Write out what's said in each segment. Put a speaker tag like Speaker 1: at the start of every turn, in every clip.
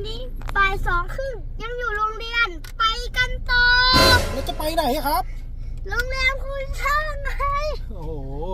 Speaker 1: อนนี้บ่ายสองครึ่งยังอยู่โรงเรียนไปกันต่อ
Speaker 2: แล้วจะไปไหนครับ
Speaker 1: โรงแรมคุณช่างไง
Speaker 2: โอ้โห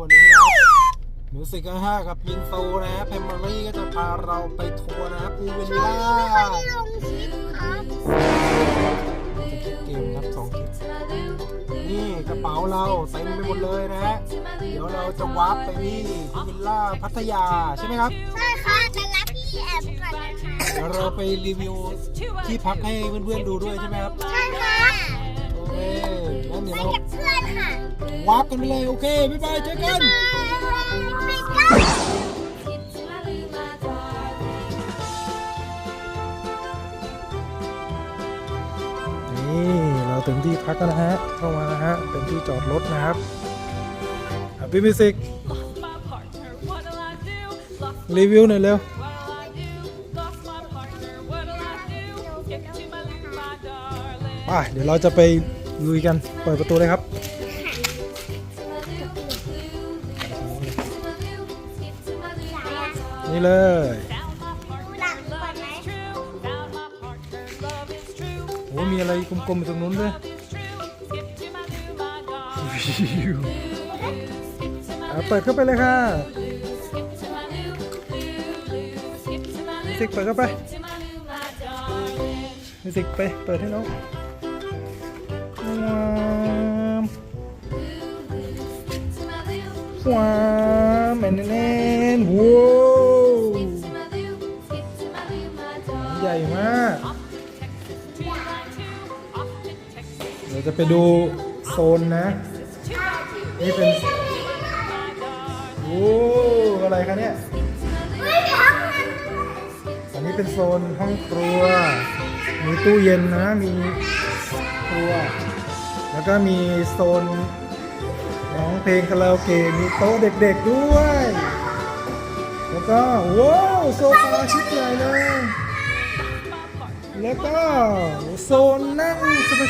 Speaker 2: วันนี้นะครับมิวสิกห้ากับมินโซนะฮะแพมเมอรี่ก็จะพาเราไปทัวร์นะครับพูลวิน
Speaker 1: ช่วง
Speaker 2: ล่า
Speaker 1: นี้ไม่ค่อยได้ลงคลิปครับ
Speaker 2: จะคลิปเกมครับสองคลิปนี่กระเป๋าเราเต็มไปหมดเลยนะฮะเดี๋ยวเราจะวาร์ปไปที่พูลวิลล่าพัทยาใช่ไหมครับ
Speaker 1: ใช่ค่ะแต่รับพี่แอบก่อนนะคะ
Speaker 2: เดี๋ยวเราไปรีวิวที่พักให้เพื่อนๆดูด้วยใช่ไหมครับ
Speaker 1: ใช่ค่ะ
Speaker 2: โอเคงั้นเดี๋ยว
Speaker 1: ไป
Speaker 2: เรา
Speaker 1: กับเพื่อนค่ะ
Speaker 2: วาร์ปกันไปเลยโอเค บ๊ายบายเจอกัน
Speaker 1: ไปกัน
Speaker 2: นี่ เราถึงที่พักแล้วนะฮะ เข้ามานะฮะ เป็นที่จอดรถนะครับพี่มิวสิก
Speaker 3: Lost my partner, what'll I do? Lost
Speaker 2: รีวิวหน่อยเร็ว ป่ะเดี๋ยวเราจะไปลุยกัน เปิดประตูเลยครับ นี่เลย
Speaker 3: Found my partner, love is true. Found my partner, love is true.
Speaker 2: โอ้มีอะไรกลมๆอยู่ตรงนู้นด้วย
Speaker 3: Love is true. Skip to my loo, my darling.
Speaker 2: อะเปิดเข้าไปเลยค่ะ
Speaker 3: Skip to my loo, loo, loo. Skip to my
Speaker 2: มิ
Speaker 3: loo,
Speaker 2: วสิกเปิดเข้าไป
Speaker 3: to my loo, my darling.
Speaker 2: มิวสิกไป เปิดให้น้อง ว้าวแมนแนนว้าวใหญ่มาก
Speaker 3: Off to Texas, two by two. Off to Texas,
Speaker 2: เราจะไปดูโซนนะ นี่เป็นโอ้อะไรคะเนี่ย อันนี้เป็นโซนห้องครัว มีตู้เย็นนะ มีครัว แล้วก็มีโซน เพลงคาราโอเกะมีโต๊ะเด็กๆด้วย แล้วก็ว้าวโซฟาชุดใหญ่เลย แล้วก็โซนนั่ง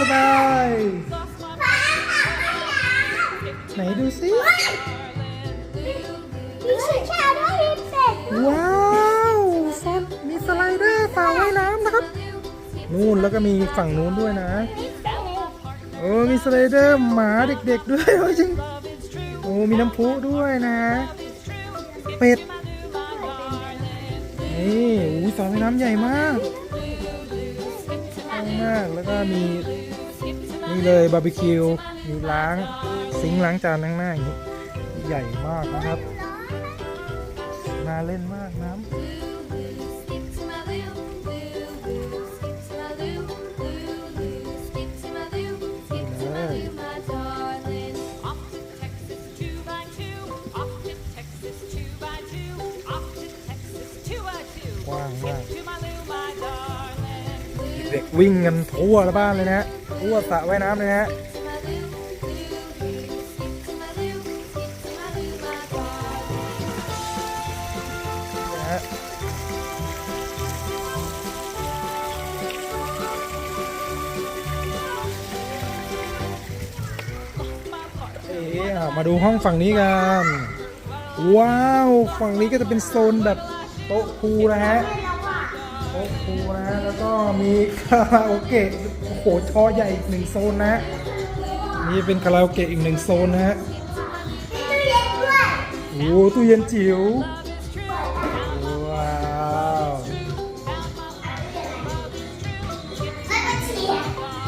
Speaker 2: สบายๆไหนดูสิ
Speaker 1: มีชิชาด้วยเป็ด
Speaker 2: ว้าวโซนมีสไลเดอร์ฝาว่ายน้ำนะครับ นู่นแล้วก็มีฝั่งนู้นด้วยนะ โอ้มีสไลเดอร์หมาเด็กๆด้วยจริง มีน้ำพุด้วยนะ เป็ด นี่อุ้ยสระว่ายน้ำใหญ่มากกว้างมาก แล้วก็มีนี่เลยบาร์บีคิว มีล้างซิงล้างจานข้างหน้าอย่างนี้ ใหญ่มากนะครับ น่าเล่นมากน้ำ ด็กวิ่งกันทั่วละบ้านเลยนะฮะทั่วสระว่ายน้ำเลยนะฮะนะฮะเอ๊ะอะมาดูห้องฝั่งนี้กัน ว้าว ฝั่งนี้ก็จะเป็นโซนแบบโต๊ะพูนะฮะ มีคาราโอเกะโอ้โหชอใหญ่อีกหนึ่งโซนนะนี่เป็นคาราโอเกะอีกหนึ่งโซนนะฮะโอ้โหตู้เย็นจิ๋วว้าว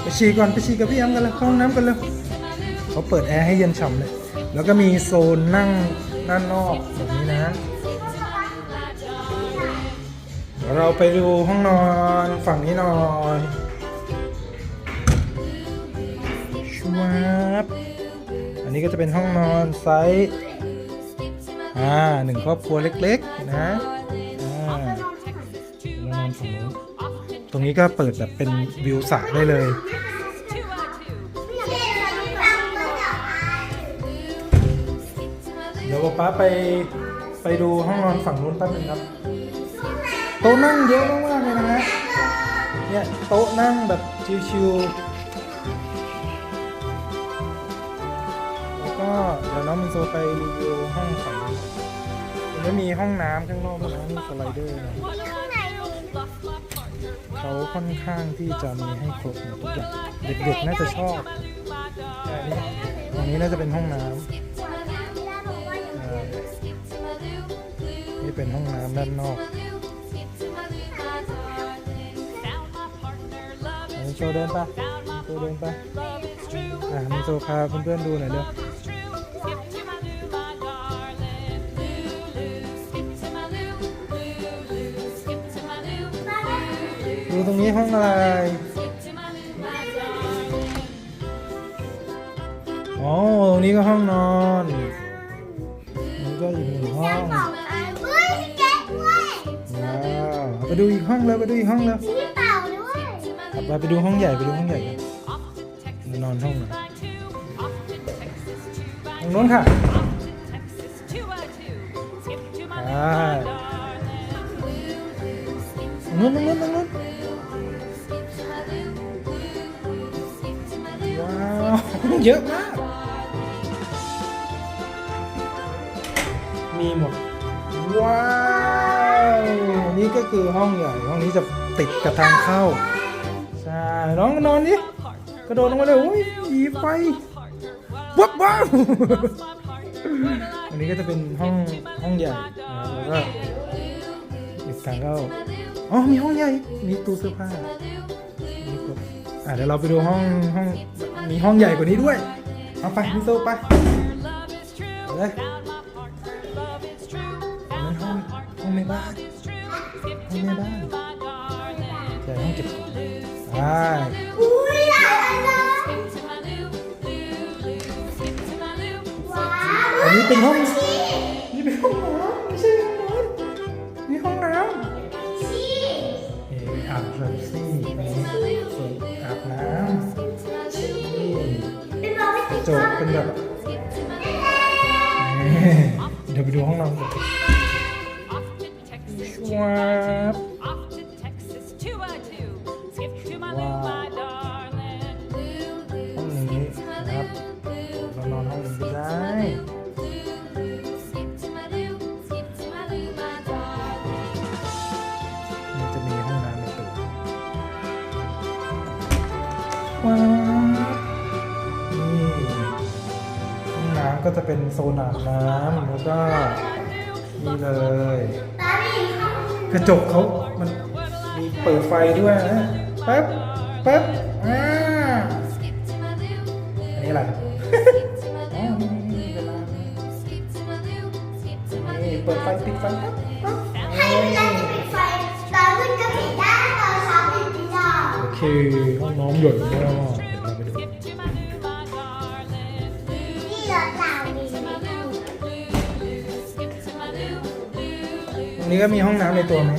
Speaker 2: ไปฉี่ก่อนไปฉี่กับพี่แอมกันเลยเข้าห้องน้ำกันเลยเขาเปิดแอร์ให้เย็นฉ่ำเลย แล้วก็มีโซนนั่งด้านนอกแบบนี้นะ เราไปดูห้องนอนฝั่งนี้หน่อยชวับอันนี้ก็จะเป็นห้องนอนไซส์อ่าหนึ่งครอบครัวเล็กๆนะอ่านห้องนอนฝั่งนู้นตรงนี้ก็เปิดแบบเป็นวิวสระได้เลยเดี๋ยวป๊าไปไปดูห้องนอนฝั่งนู้นแป๊บนึงครับ โต๊ะนั่งเยอะมากๆเลยนะฮะเนี่ยโต๊ะนั่งแบบชิวๆแล้วก็เดี๋ยวน้องมินโซไปรีวิวห้องฝั่งนู้นแล้วมีห้องน้ำข้างนอกด้วยนะมีสไลเดอร์นะ
Speaker 3: What'll I do? Lost my partner,
Speaker 2: เขาค่อนข้างที่จะมีให้ครบหมดทุกอย่างเด็กๆน่าจะชอบแต่อันนี้ตรงนี้น่าจะเป็นห้องน้ำอ่านี่เป็นห้องน้ำด้านนอก โชว์เดินไปโชว์เดินไปอ่ามีโซพาเพื่อนๆดูหน่อยเด้อดูตรงนี้ห้องอะไร อ๋อ ตรงนี้ก็ห้องนอนนี่ก็อีกหนึ่งห้อง
Speaker 1: เฮ้ยมีเก๊กด้วย
Speaker 2: ว้าวไปดูอีกห้องแล้วไปดูอีกห้องแล้ว
Speaker 1: มีพี่เต่าด้วย
Speaker 2: ไปไปดูห้องใหญ่ไปดูห้องใหญ่กันนอนห้องไหนตรงโน้นค่ะอ่ตรงนู้นตรงนู้นตรงนู้นว้าวเยอะมาก มีหมด ว้าว นี่ก็คือห้องใหญ่ ห้องนี้จะติดกับทางเข้า น้องนอนดิกระโดดลงมาเลยโอ้ยมีไฟวับว้าวอันนี้ก็จะเป็นห้องห้องใหญ่นะแล้วก็อีกทางก็อ๋อมีห้องใหญ่ มีตู้เสื้อผ้ามีครบอะเดี๋ยวเราไปดูห้องห้องมีห้องใหญ่กว่านี้ด้วยเอาไปมิโซไปเอาเลยอันนั้นห้องห้องในบ้านห้องในบ้านใช่ห้องเก็บของ ใช่
Speaker 1: อุ้ยอะไรนะว้าว
Speaker 2: อันนี้เป็นห้องนี่เป็นห้องน้ำไม่ใช่ห้องนอนนี่ห้องน้ำ
Speaker 1: ชี
Speaker 2: เอออาบแบบซี่มีส่วนอาบน้ำนี่
Speaker 1: เป็นบอกไม่
Speaker 2: กระจกเป็นแบบนี่เดี๋ยวไปดูห้องนอนกันชวบ
Speaker 3: Skip to my
Speaker 2: Wow.
Speaker 3: loo, my darling.
Speaker 2: ห้องนี้นะครับเรานอนห้องนี้ก็ได้มันจะมีห้องน้ำในตัวว้าวนี่ห้องน้ำก็จะเป็นโซนอาบน้ำแล้วก็นี่เลย กระจกเขามันมีเปิดไฟด้วยนะ ป๊บแป๊บอ่าอันนี้อะไรอ๋อนี่เปิดไฟปิดไฟปั๊บปั๊บ
Speaker 1: ให้เล่นปิดไฟตอนขึ้นก็ปิดได้ตอนเช้าปิดไม่ได้
Speaker 2: โอเคห้องน้องหญ่มากเดี๋ยวเราไปดู
Speaker 3: Skip to my loo, my darling.
Speaker 1: นี่เราเต่าดี
Speaker 3: Skip to my loo, loo,
Speaker 2: ตรงนี้ก็มีห้องน้ำในตัวไหม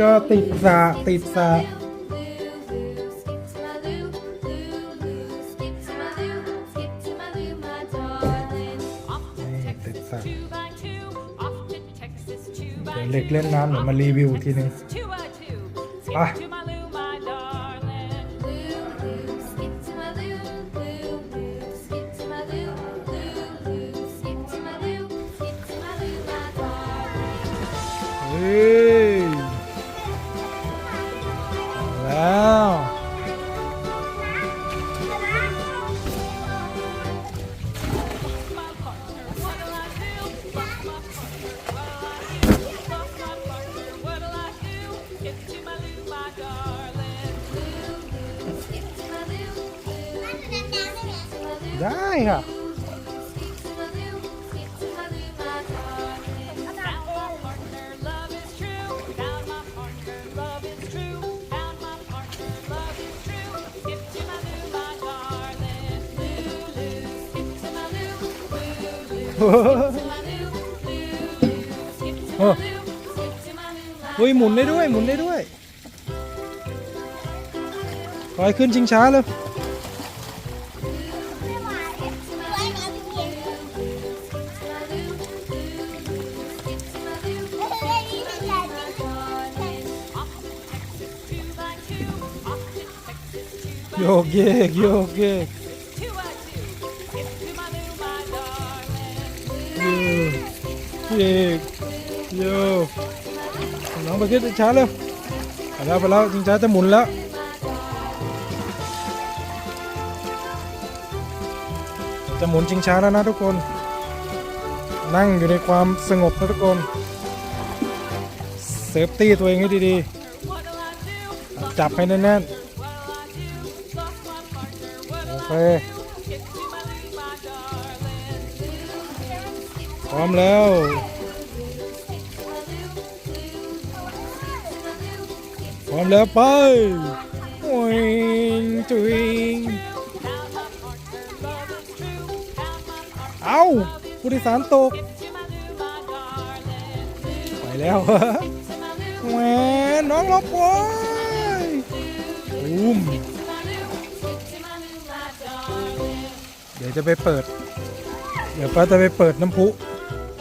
Speaker 2: ก็ติดสระติดสระ
Speaker 3: Off to
Speaker 2: นี่
Speaker 3: Texas,
Speaker 2: ติดสระ
Speaker 3: two by two. Off to Texas, two
Speaker 2: เดี๋ยว
Speaker 3: by
Speaker 2: เด็กเล่นน้ำเดี๋ยวมารีวิวทีนึง
Speaker 3: two by loo, my
Speaker 2: เฮ้ยหมุนได้ด้วย หมุนได้ด้วยคอยขึ้นชิงช้าเลย กเยกโยกเยก
Speaker 3: two by two. Skip to my loo, my darling.
Speaker 2: โยพี่เอกโยน้องไปขึ้นช้าเร็วไปแล้วไปแล้วจริงช้าจะหมุนแล้วจะหมุนชิงช้าแล้วนะทุกคน นั่งอยู่ในความสงบนะทุกคนเซฟตี้ตัวเองให้ดีๆ จับให้แน่น
Speaker 3: What'll
Speaker 2: เคพร้อมแล้วพร้อมแล้วไปโอ้ย
Speaker 3: จุย
Speaker 2: เอาผู้โดยสารตกไปแล้วแหวนน้องลบไว้อุ้ม ดี๋ยวจะไปเปิด เดี๋ยวป้าจะไปเปิดน้ำพุ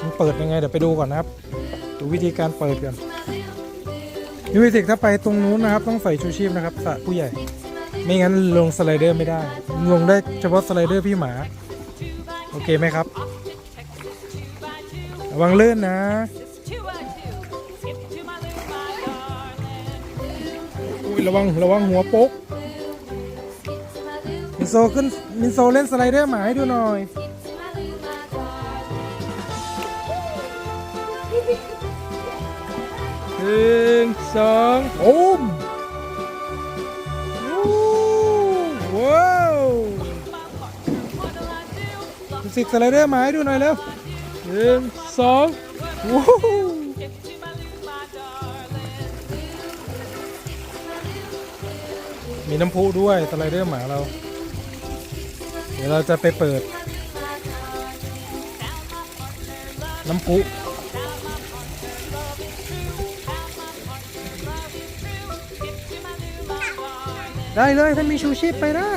Speaker 2: มันเปิดยังไงเดี๋ยวไปดูก่อนนะครับ ดูวิธีการเปิดกันมิวสิกถ้าไปตรงนู้นนะครับ ต้องใส่ชูชีพนะครับสระผู้ใหญ่ ไม่งั้นลงสไลเดอร์ไม่ได้ ลงได้เฉพาะสไลเดอร์พี่หมา โอเคไหมครับระวังลื่นนะอุ้ยระวังระวังหัวโป๊กมินโซขึ้น มินโซเล่นสไลเดอร์หมาให้ดูหน่อย หนึ่งสองโอ้มว้าวมิวสิกสไลเดอร์หมาให้ดูหน่อยเร็วหนึ่งสองวู้
Speaker 3: Get to my loo, my darling.
Speaker 2: มีน้ำพุด้วยสไลเดอร์หมาเรา ดี๋ยวเราจะไปเปิด น้ำปุได้เลยถ้ามีชูชีพไปได้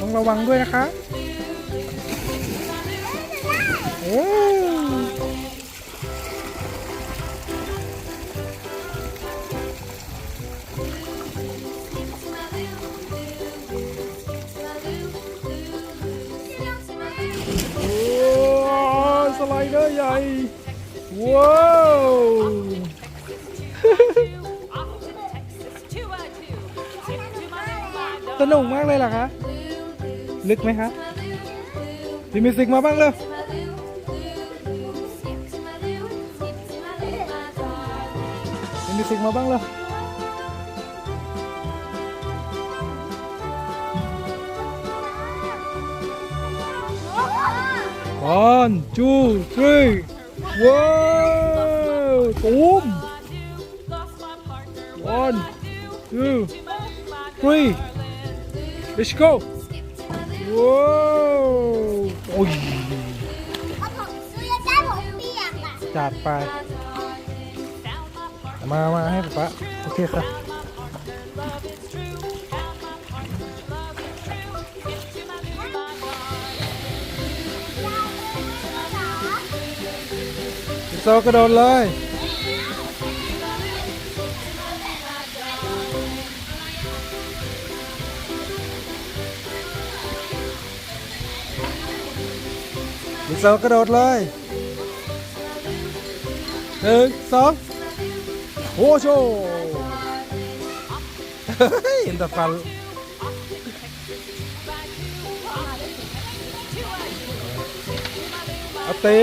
Speaker 2: ต้องระวังด้วยนะคะ เหรคะ ลึกไหมคะดีมิสิกมาบ้างเลยดีมิสิกมาบ้างเลยวันจูทรีว้าวตูม One, two, three. Let's go. Wow. โอ้า
Speaker 1: ผมอ้ย
Speaker 2: จัดไป มามาให้ป๊าโอเคครับ โซกระโดดเลย สองกระโดดเลยหนึ่งสองโอ้โชเฮ้ยเห็นแต่ฟันเอาเตะ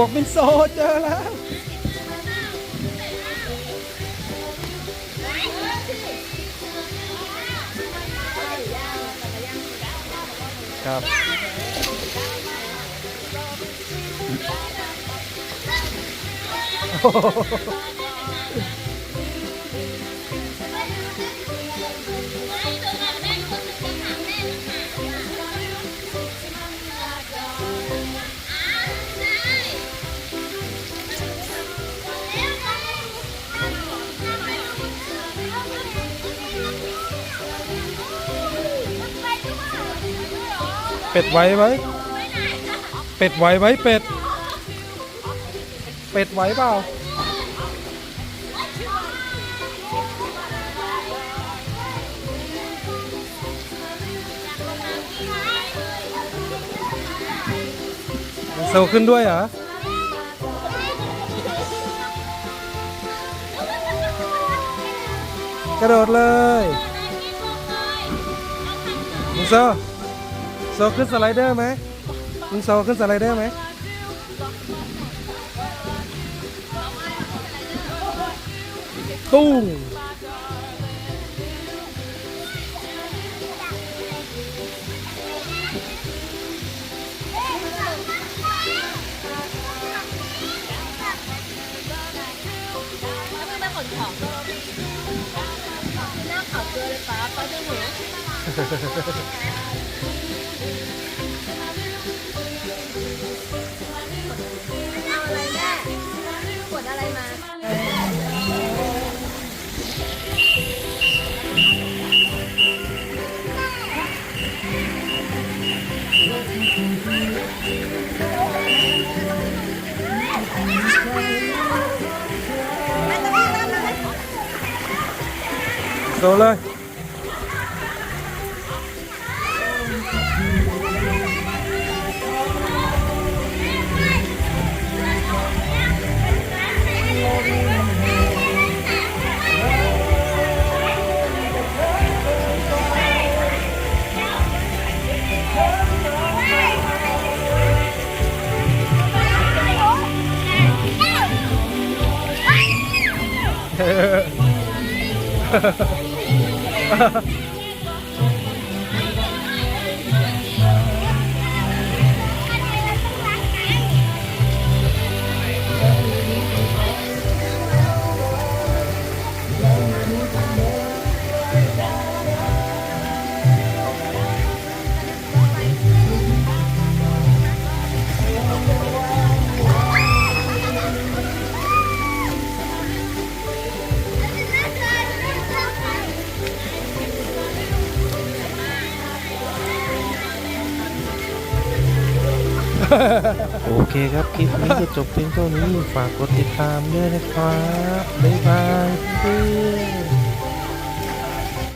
Speaker 2: วกเป็นโซเจอแล้วครับ
Speaker 1: โอ้
Speaker 2: เป็ดไหวไหมเป็ดไหวไหมเป็ด เป็ดไหวเปล่า โซขึ้นด้วยเหรอกระโดดเลยลุงโซ โซขึ้นสไลเดอร์ไหมลุงโซขึ้นสไลเดอร์ไหมตุ้ง
Speaker 4: แล้วไม่มาขนของหน้าขาวเกลือเลยป้าป้าจะหนู
Speaker 2: โซ โอเคครับ คลิปนี้ก็จบเพียงเท่านี้ ฝากกดติดตามด้วยนะครับ บ๊ายบายเพื่อน